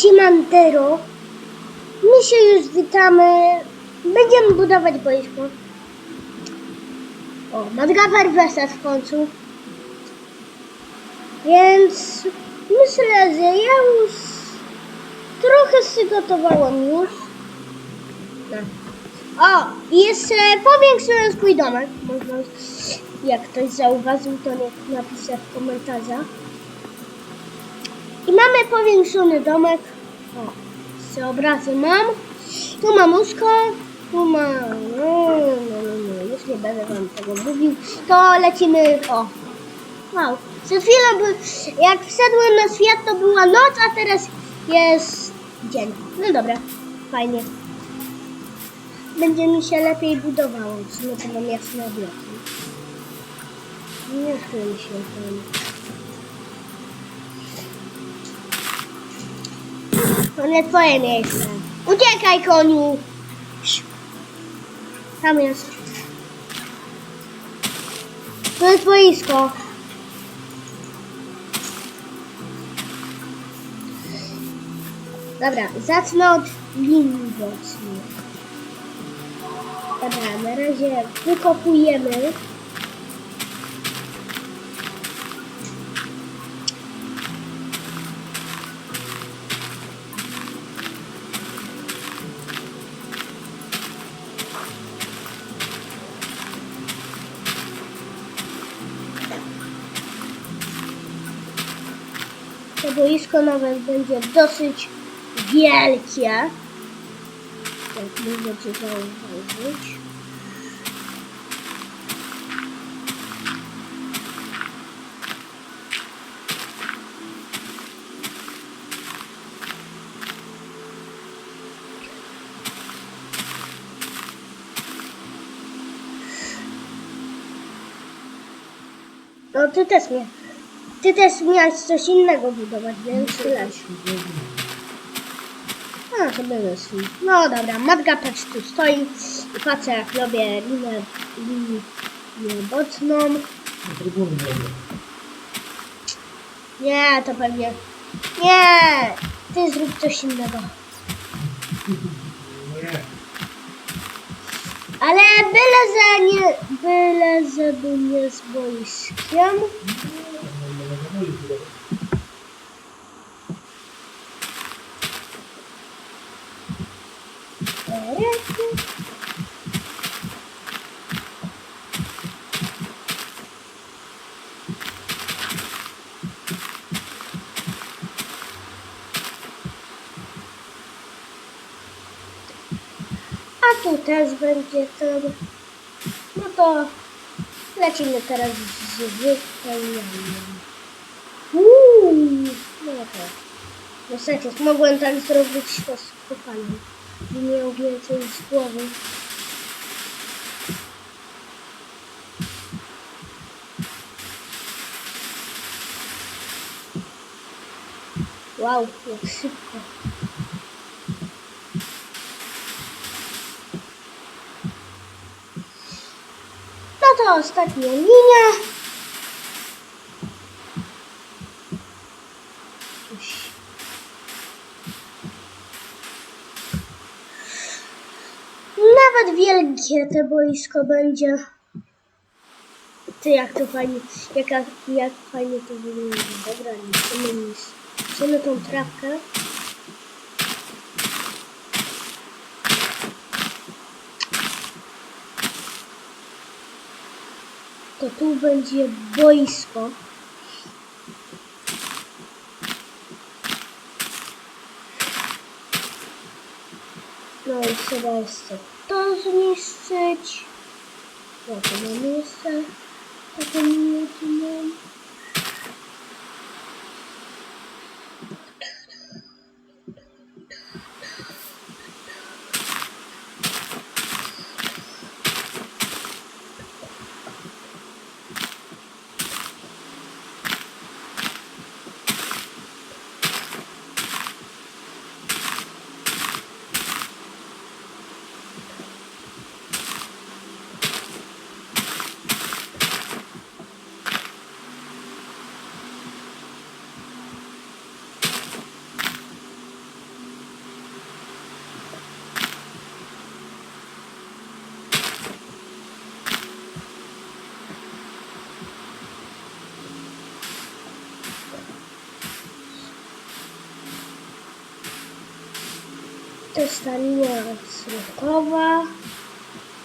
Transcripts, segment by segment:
Simantero. My się już witamy. Będziemy budować boisko. O, Madgafer wesel w końcu. Więc myślę, że ja już trochę przygotowałam już. O, i jeszcze powiększyłem swój domek. Można, jak ktoś zauważył, to niech napisze w komentarzach. I mamy powiększony domek. O, jeszcze obrazy mam. Tu mam łóżko, tu ma... No, no, no, no, już nie będę wam tego mówił. To lecimy... O, wow. Przed chwilą, by, jak wszedłem na świat, to była noc, a teraz jest dzień. No dobra, fajnie. Będzie mi się lepiej budowało, sumie to mam jasne. Nie mi się tam. Nie twoje miejsce. Uciekaj, koniu! Tam jest. To jest boisko. Dobra, zacznę od linii bocznej. Dobra, na razie wykopujemy. To boisko nawet będzie dosyć wielkie. Jak możecie zauważyć. No ty też mnie. Ty też miałeś coś innego budować, więc leć. A, sobie wyszli. No dobra, matka patrz tu stoi i patrzę jak robię linię, linię boczną. Nie, to pewnie. Nie! Ty zrób coś innego. No. Ale byle, że nie, byle, żeby nie z boiskiem. A tu też będzie ten. No to lecimy teraz z wypełnianiem. Uuu, no to. Niestety, mogłem tak zrobić to z kopaniem. Nie miał więcej z głowy. Wow, jak szybko. No to ostatnia linia. Coś. Nawet wielkie te boisko będzie. Ty jak to fajnie, jak, jak fajnie to wygląda. Dobra, niesiemy nic. Niesiemy tą trawkę. to tu będzie boisko. No i trzeba jeszcze to zniszczyć. No to mamy jeszcze taką minutę. Ta linia środkowa.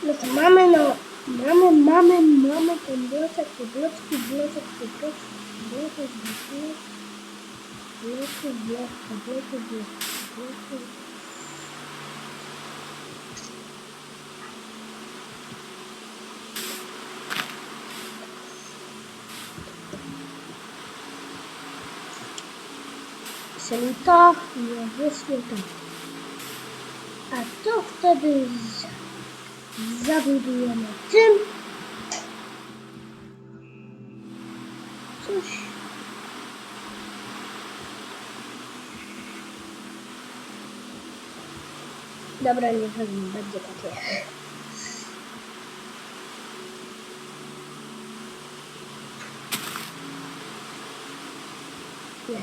No to mamy, no, mamy, mamy, mamy ten bloczek, te bloczki, bloczek, te bloczki, bloczek, bloczek, bloczek, bloczek, bloczek, bloczek. Czyli to nie wyszło to. A to wtedy zabudujemy tym. Coś. Dobra, nie wiem, będzie takie. Nie.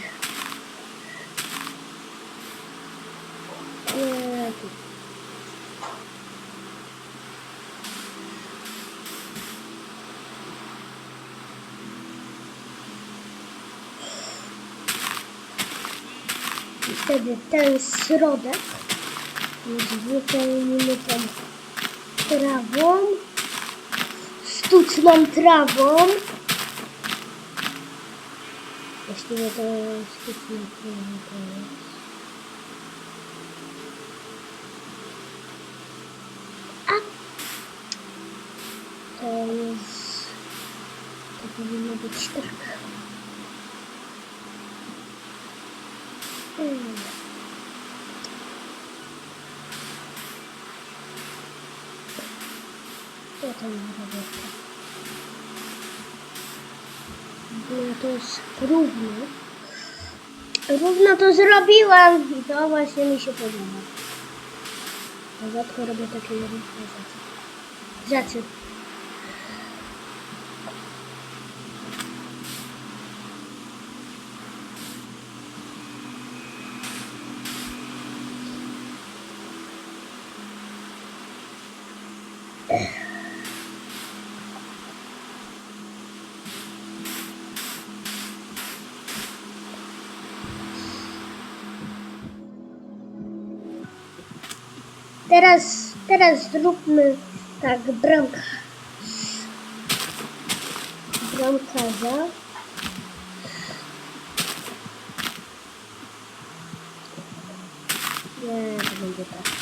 Nie, tu. I wtedy ten środek wypełnimy tą trawą, sztuczną trawą. Właściwie to sztuczna trawa to jest. A to jest. To powinno być tak. Hmm. Co tam robię? No to równo. Równo to zrobiłam i to właśnie mi się podoba. Rzadko robię takie równe rzeczy. Rzeczy. Teraz, zróbmy tak bramka. Bramkarza. Nie, to będzie tak.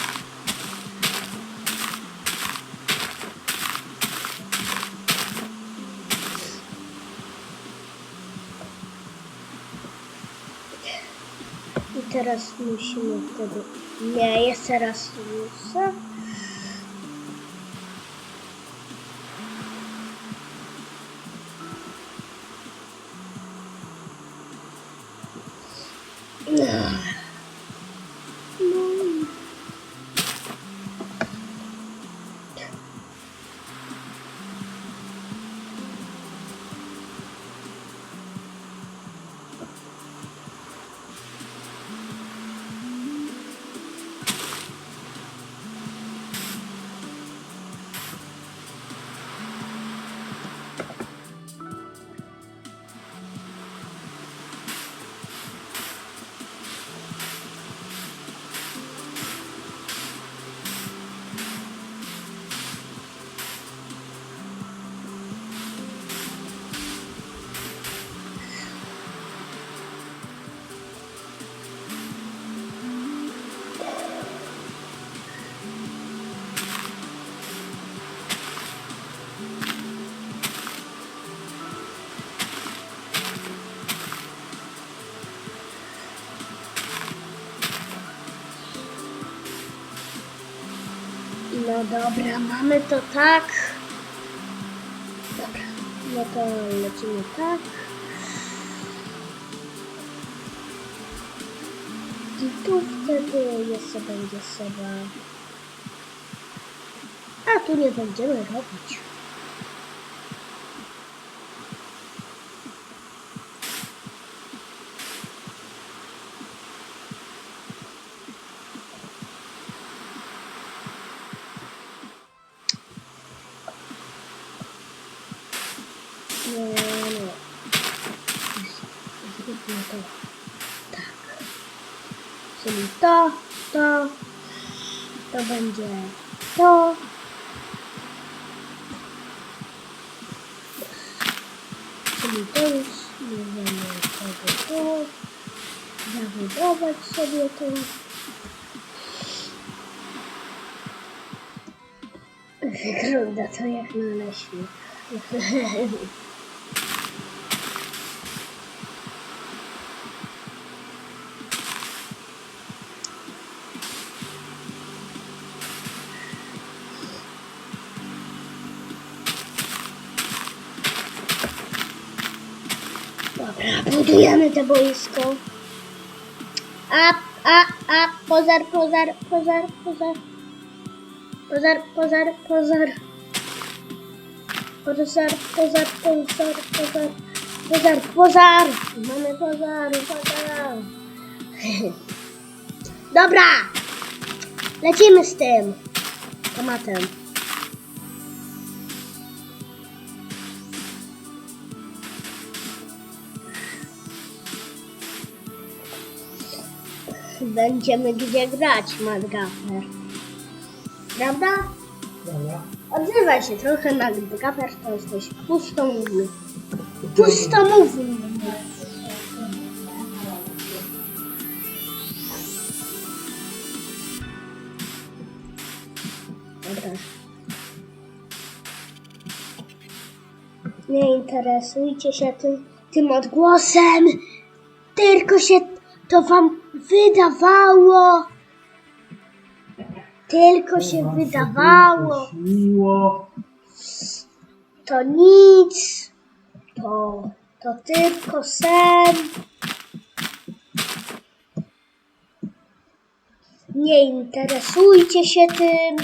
I teraz musimy wtedy... Nie, jeszcze raz muszę. Dobra, mamy to tak. Dobra, no to lecimy tak. I tu wtedy jeszcze będzie trzeba... A tu nie będziemy robić. Nie, nie. Zróbmy to tak. Czyli to, to To będzie to. Czyli to już możemy sobie tu zabudować sobie to. Wygląda to jak na leśni. Dobra, budujemy to boisko. A, a, a, pozar, pozar, pozar, pozar. Pozar, pozar, pozar. Pozar, pozar, pozar, pozar. Pozar, pozar. Mamy pozar, pozar. Dobra. Lecimy z tym tematem. Będziemy gdzie grać, Madgaper. Prawda? Dobra. Odzywaj się trochę, Madgaper, to jesteś pustomówny. Pustomówny. Nie interesujcie się tym, tym odgłosem. Tylko się to wam wydawało. Tylko się Wam wydawało. Śniło. To nic. To, to tylko sen. Nie interesujcie się tym,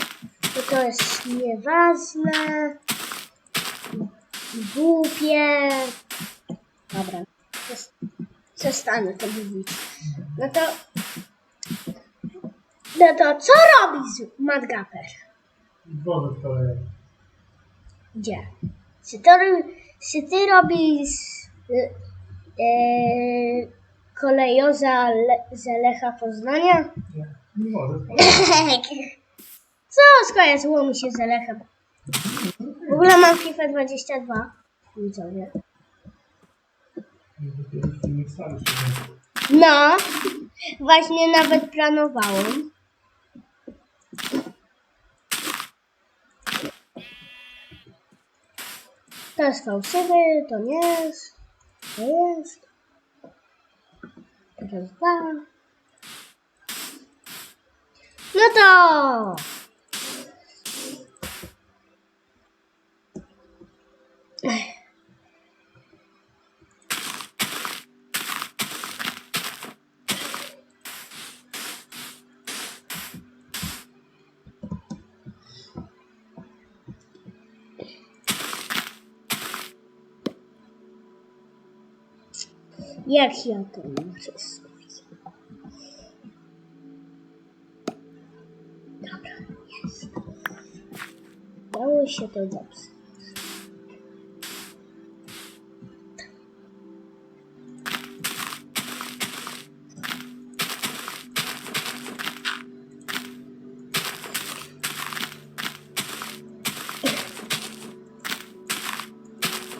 bo to jest nieważne. Głupie. Dobra, przes- przestanę to mówić. No to. No to co robi Madgaper? Wodę w kolejce. Gdzie? Czy, to, czy ty robisz y, y, kolejoza Le, z Lecha Poznania? Nie. Wodę w kolejce. Co skojarzyło mi się z Lechem? W ogóle mam FIFA 22. Widzowie. No, właśnie nawet planowałem. To jest fałszywy, to nie jest, to jest. Teraz dwa. No to... Jak ja to muszę zrobić? Dobra, jest. Dało się to dobrze.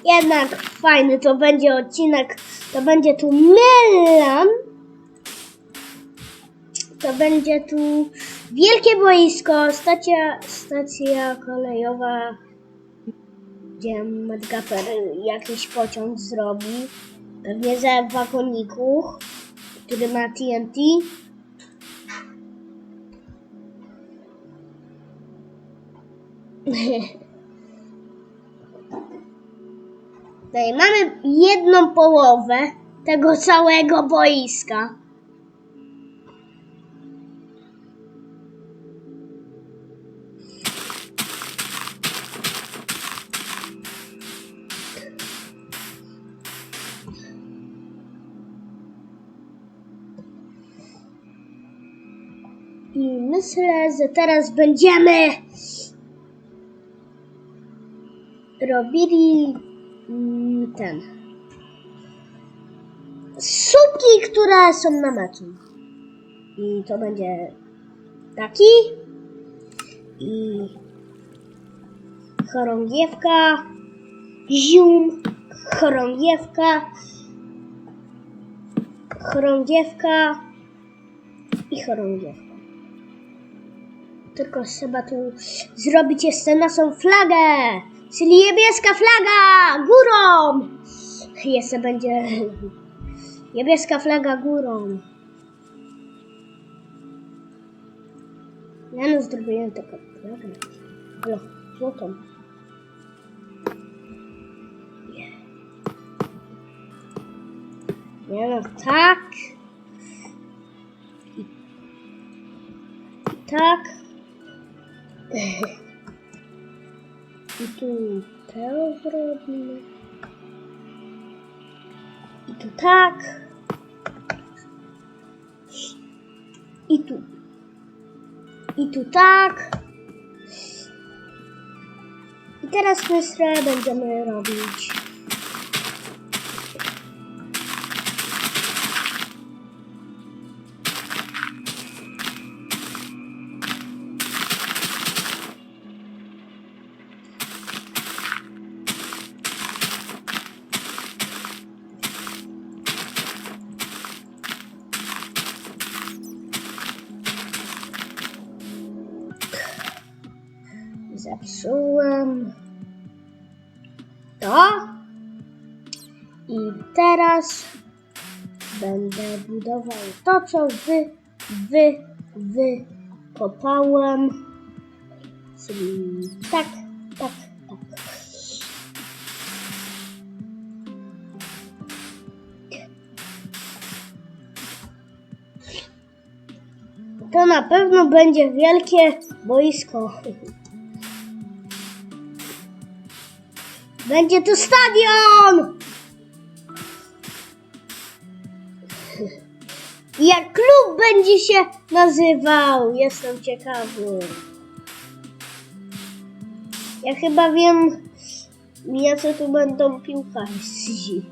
Jednak fajny to będzie odcinek. To będzie tu Melan. To będzie tu wielkie boisko, stacja, stacja kolejowa, gdzie Madgaper jakiś pociąg zrobi. Pewnie za wagoników, który ma TNT. No i mamy jedną połowę tego całego boiska. I myślę, że teraz będziemy robili ten. Słupki, które są na meczu. I to będzie taki. i chorągiewka, zium, chorągiewka, chorągiewka i chorągiewka. Tylko trzeba tu zrobić jeszcze naszą flagę, czyli niebieska flaga górą. Jeszcze będzie niebieska flaga górą. Ja no zrobiłem taką flagę. Ale złotą. Nie. No, tak. I tak. I tu to zrobimy. I tu tak. I tu. I tu tak. I teraz myślę będziemy robić. Budował to, co wy, wy, wykopałem. Czyli tak, tak, tak. To na pewno będzie wielkie boisko. Będzie tu stadion! Jak klub będzie się nazywał? Jestem ciekawy. Ja chyba wiem, jacy tu będą piłkarzi.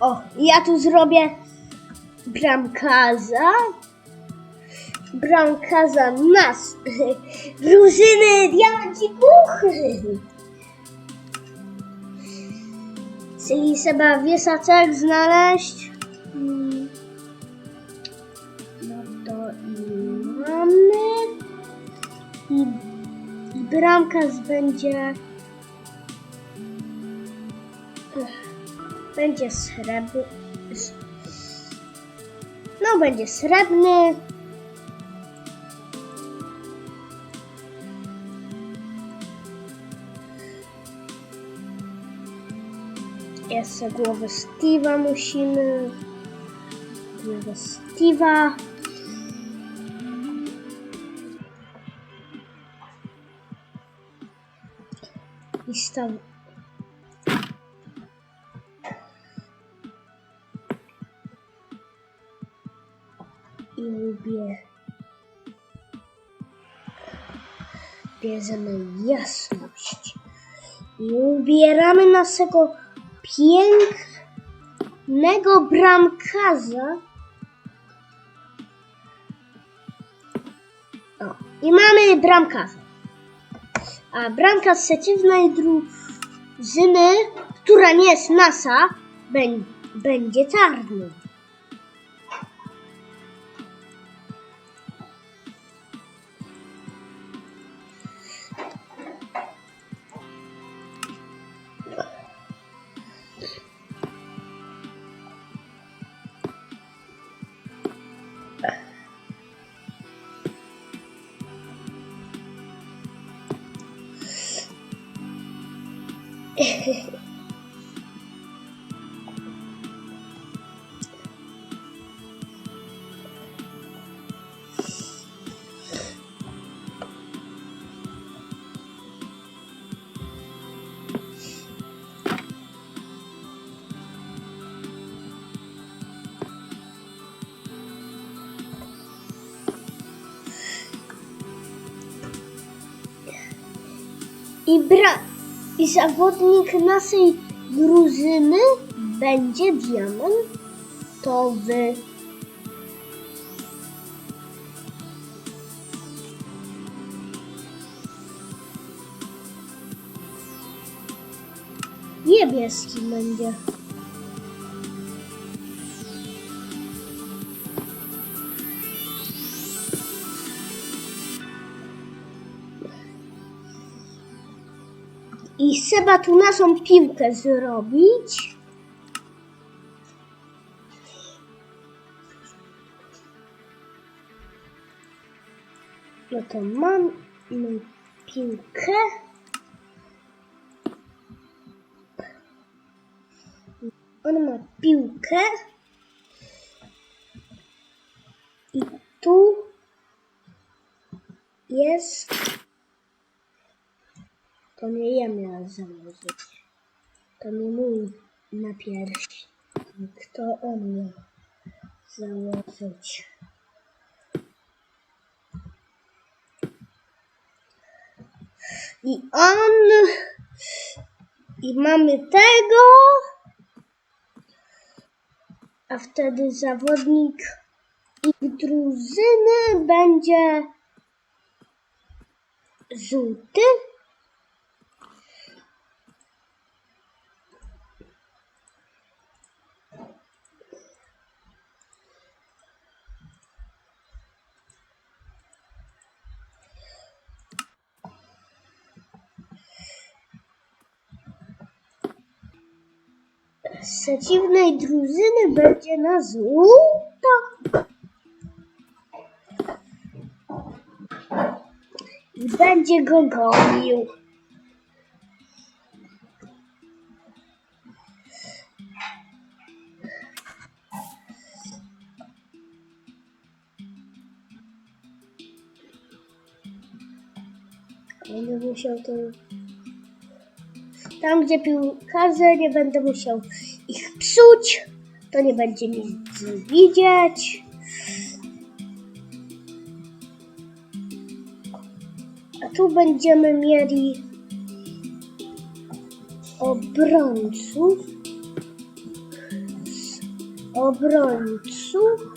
O, ja tu zrobię bramkarza. Bramkarza nas. Drużyny diamencików. Czyli trzeba wieszaczek znaleźć. Mm. No to i mamy. I, i bramkarz będzie... Będzie srebrny. No, będzie srebrny. Jeszcze głowę Steve'a musimy. Głowę Steve'a. I staw... Bierzemy jasność i ubieramy naszego pięknego bramkarza. O, i mamy bramkarza. A bramkarz przeciwnej drużyny, która nie jest nasza, bę- będzie czarny. I, bra- I zawodnik naszej drużyny będzie diamentowy. Niebieski będzie. I trzeba tu naszą piłkę zrobić. No to mam piłkę. On ma piłkę. I tu jest. To nie ja miałam założyć. To nie mój na piersi. Kto on miał założyć? I on. I mamy tego. A wtedy zawodnik ich drużyny będzie żółty. Z przeciwnej drużyny będzie na żółto. I będzie go gonił. Będę musiał to tam, gdzie piłkarze nie będę musiał psuć, to nie będzie nic widzieć. A tu będziemy mieli obrońców. Obrońców.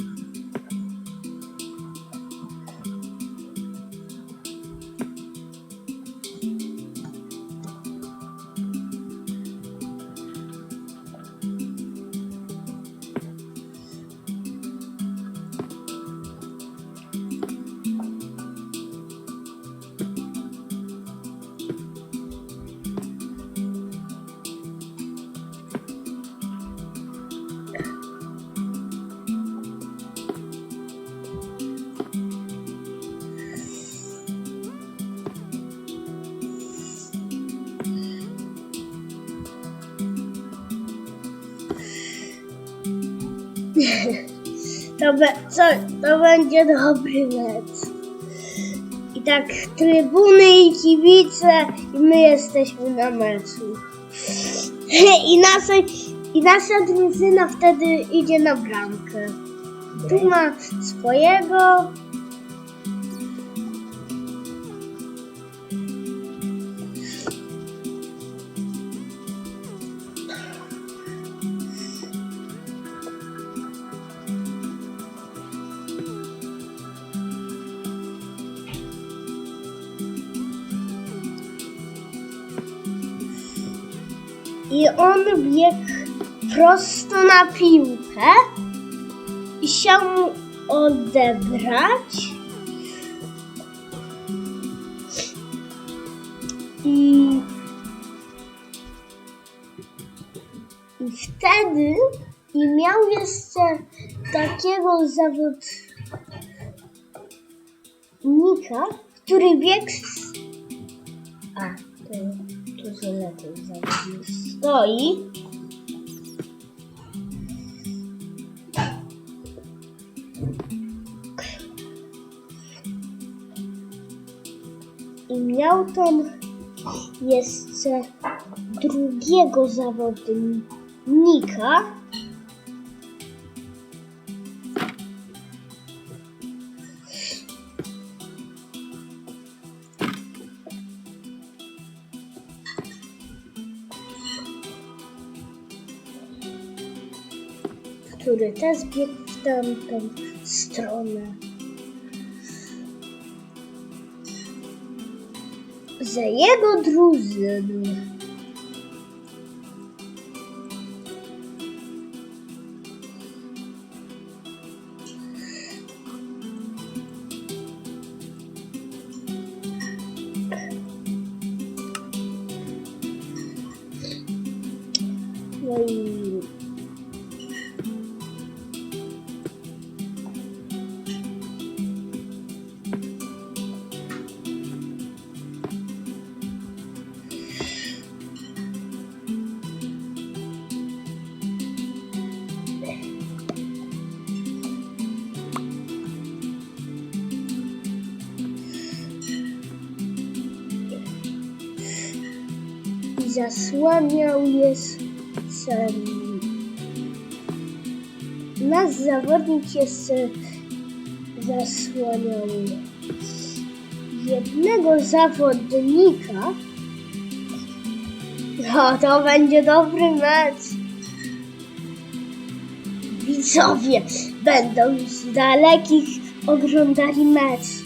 To, be, co, to będzie dobry mecz. I tak trybuny i kibice i my jesteśmy na meczu. I nasza, I nasza drużyna wtedy idzie na bramkę. Tu ma swojego. I on biegł prosto na piłkę i chciał mu odebrać. I, I wtedy i miał jeszcze takiego zawodnika, który biegł I miał tam jeszcze drugiego zawodnika. Który też biegł w tamtą stronę. Za jego drużyny. Zasłaniał je sen. Nasz zawodnik jeszcze zasłaniał jednego zawodnika. No, to będzie dobry mecz. Widzowie będą z dalekich oglądali mecz.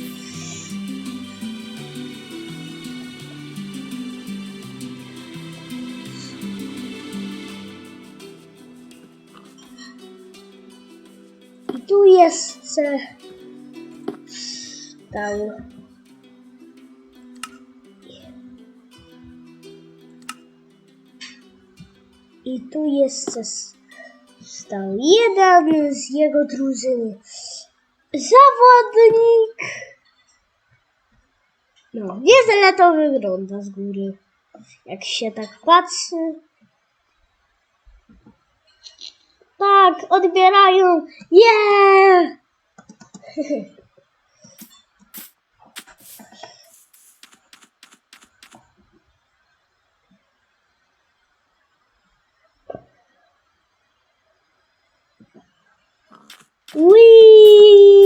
Tu jeszcze stał. I tu s- stał jeden z jego drużyny. Zawodnik. No, nieźle to wygląda z góry. Jak się tak patrzy. Tak, odbierają. Yeah! Wii!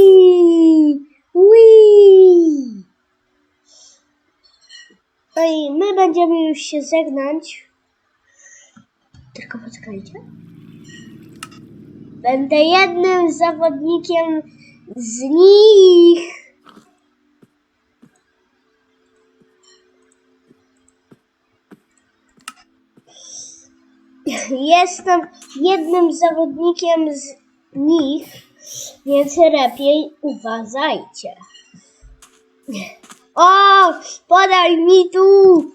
Wii! No i my będziemy już się żegnać. Tylko poczekajcie. Będę jednym zawodnikiem z nich. Jestem jednym zawodnikiem z nich, więc lepiej uważajcie. O, podaj mi tu!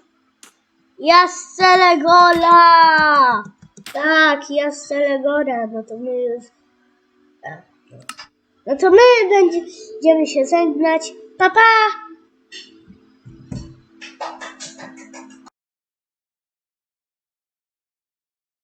Ja strzelę gola! Tak, ja strzelę gola, no to my już... tak, no. No to my będziemy się żegnać. Pa, pa!